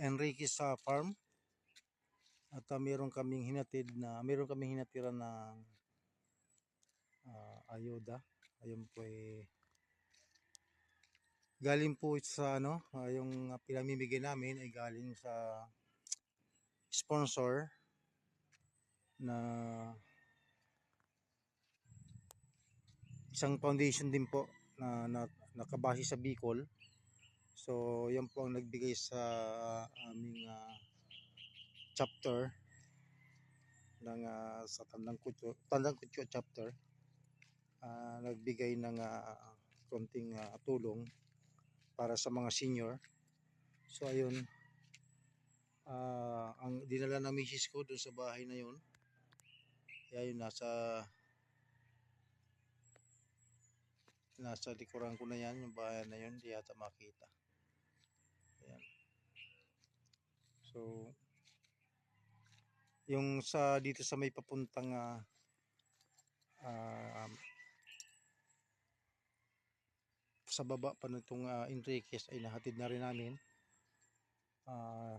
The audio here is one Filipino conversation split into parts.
Enrique sa farm. At ah, meron kaming hinatid na, meron kaming hinatira ng ah, ayuda. Ayun po eh, galing po sa ano, ah, yung pinamimigay namin ay galing sa sponsor na isang foundation din po na, na nakabase sa Bicol. So, yan po ang nagbigay sa aming ah, chapter ng ah, sa Tandang Kutyo, Tandang Kutyo chapter. Ah, nagbigay ng ah, konting ah, tulong para sa mga senior. So, ayun. ah, ang dinala ng misis ko doon sa bahay na yun. Kaya yun, nasa nasa likuran ko na yan, yung bahay na yun, di yata makita. Ayan. So, yung sa dito sa may papuntang ah, ah, sa baba pa nitong uh, Enriquez ay nahatid na rin namin. Ah,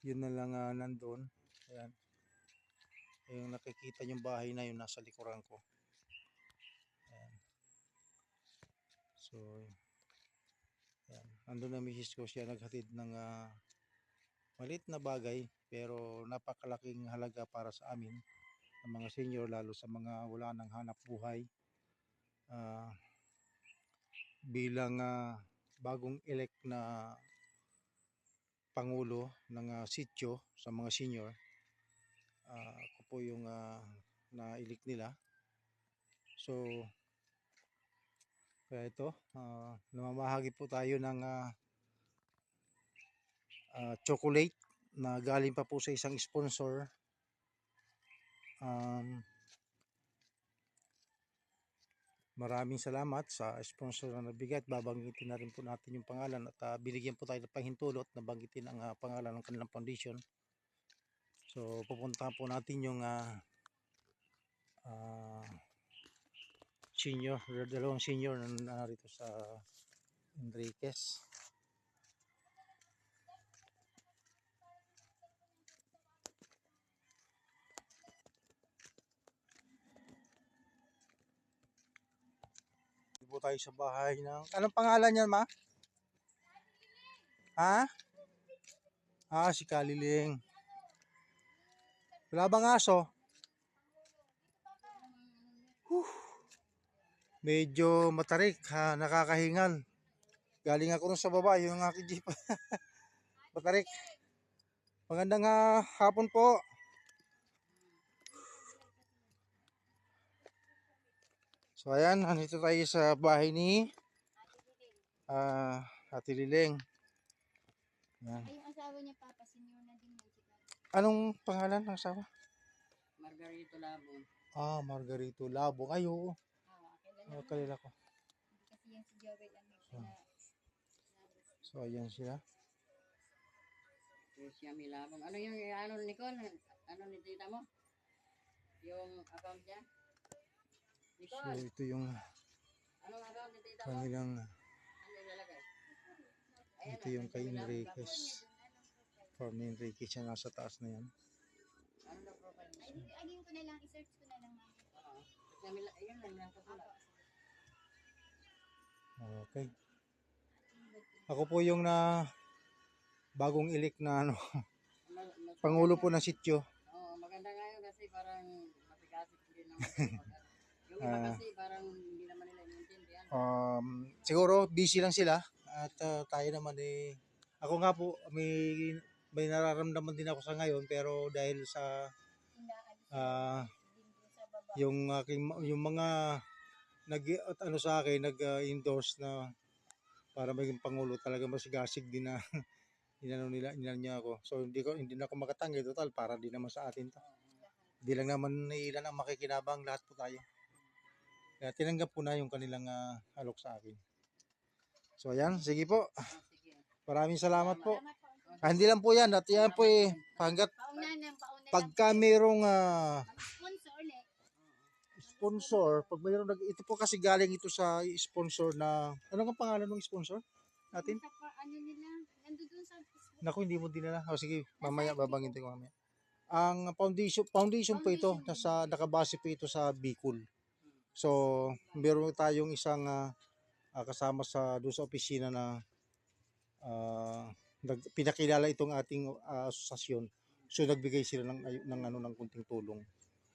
yun na lang ah, nandun. Ayan. Yung nakikita yung bahay na yun nasa likuran ko. Ayan. So, ayan. Nandun na misis ko siya naghatid ng ah, malit na bagay pero napakalaking halaga para sa amin ng mga senior lalo sa mga wala nang hanap buhay. Ah, bilang ah, bagong elect na pangulo ng ah, sityo sa mga senior ah, ako po yung ah, na-elect nila so kaya ito ah, namamahagi po tayo ng ah, ah, chocolate na galing pa po sa isang sponsor um, Maraming salamat sa sponsor na nagbigay at babanggitin na rin po natin yung pangalan at ah, binigyan po tayo ng pahintulot na banggitin ang ah, pangalan ng kanilang foundation. So pupuntahan po natin yung ah, ah, senior, dalawang senior na narito sa Enriquez. Po tayo sa bahay ng... Anong pangalan niyan, ma? Ha? Ah, si Kaliling. Wala bang aso? Huh. Medyo matarik, ha? nakakahingal. Galing ako rin sa baba, yung aking jeep. matarik. Magandang ah, hapon po. So ayan, nandito tayo sa bahay ni ah Ate Liling. Ayan. Ay, yung asawa niya, Papa, senior na din yan. si Papa. Anong pangalan ng asawa? Margarito Labong. Ah, Margarito Labong. Ay, oo. Ah, Oh, kalila ko. Kasi yan si Joel, ano, siya na. So, ayan sila. Tricia Milabong. Ano yung ano Nicole? Ano ni tita mo? Yung account niya? So, ito yung mo? kanilang, Ano ito yung kay. Enriquez. Farm ni Enriquez siya nasa taas na yan. Ano na profile Ay, niya? aging ko na lang, i-search ko na lang. ayun. Okay. Ako po yung na bagong elect na ano, Ano- ano- pangulo po ng sityo. Oo, maganda nga yun kasi parang matigasip din naman. iba Ah. kasi parang hindi naman nila. Um, siguro busy lang sila at uh, tayo naman eh ako nga po may may nararamdaman din ako sa ngayon pero dahil sa baba. yung aking yung mga nag at ano sa akin nag-endorse na para maging pangulo talaga masigasig din na inano nila inano niya ako so hindi ko hindi na ako makatanggi total para din naman sa atin to hindi lang naman ilan ang makikinabang lahat po tayo kaya tinanggap ko na yung kanilang ah, alok sa akin so ayan sige po Oh, maraming salamat po ah, hindi lang po yan at yan po eh hanggat pagka mayroong ah, Mag-sponsor ulit. sponsor, pag mayroong nag ito po kasi galing ito sa sponsor na ano ang pangalan ng sponsor natin? Ano nila, nandun dun sa Naku, hindi mo dinala. O sige, mamaya babangitin ko mamaya. Ang foundation, foundation po ito, nasa, nakabase po ito sa Bicol. So, meron tayong isang ah, kasama sa doon sa opisina na ah, nag, pinakilala itong ating ah, asosasyon. So, nagbigay sila ng, ay- ng, ano, ng kunting tulong.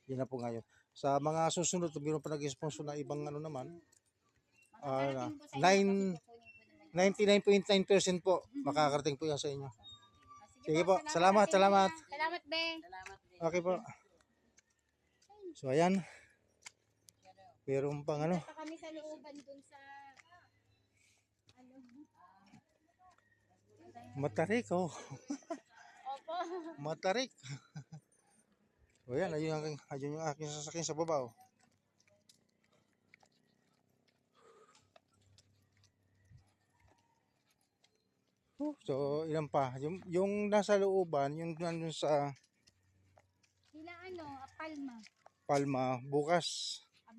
Yan na po ngayon. Sa mga susunod, meron pa nag-sponsor na ibang ano naman, ko naman. 99.9% po makakarating po yan sa inyo. Sige po, salamat, salamat. Salamat, be. Salamat din. Okay po. So ayan, meron pang ano, Punta kami sa looban dun sa ano. matarik oh. Opo. Matarik. o yan, ayun, ang, ayun yung aking sasakyan sa baba oh. Oh, So, ilan pa? Yung, yung nasa looban, yung nandun sa Sila ano, Palma. Palma, bukas,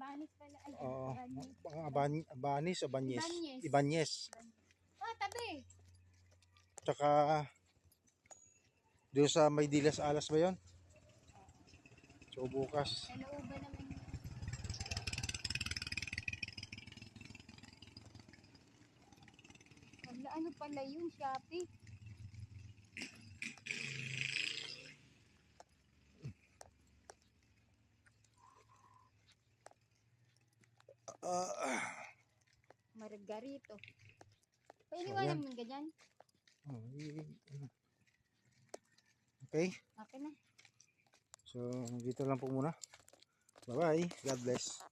Abanis pala. Ay, Oo. Abanis. Aban, Abanis, Abanyes. Ibanyes. Ibanyes. Oh, tabi. Tsaka, doon sa Maydilas Alas ba yon? So, bukas. Sa looban naman. yun. Wala, ano pala yun, Shopee? Ah, Margarito. Painiwanan mo ganyan? oh, i- okay, Okay na. so dito lang po muna. Bye-bye. God bless.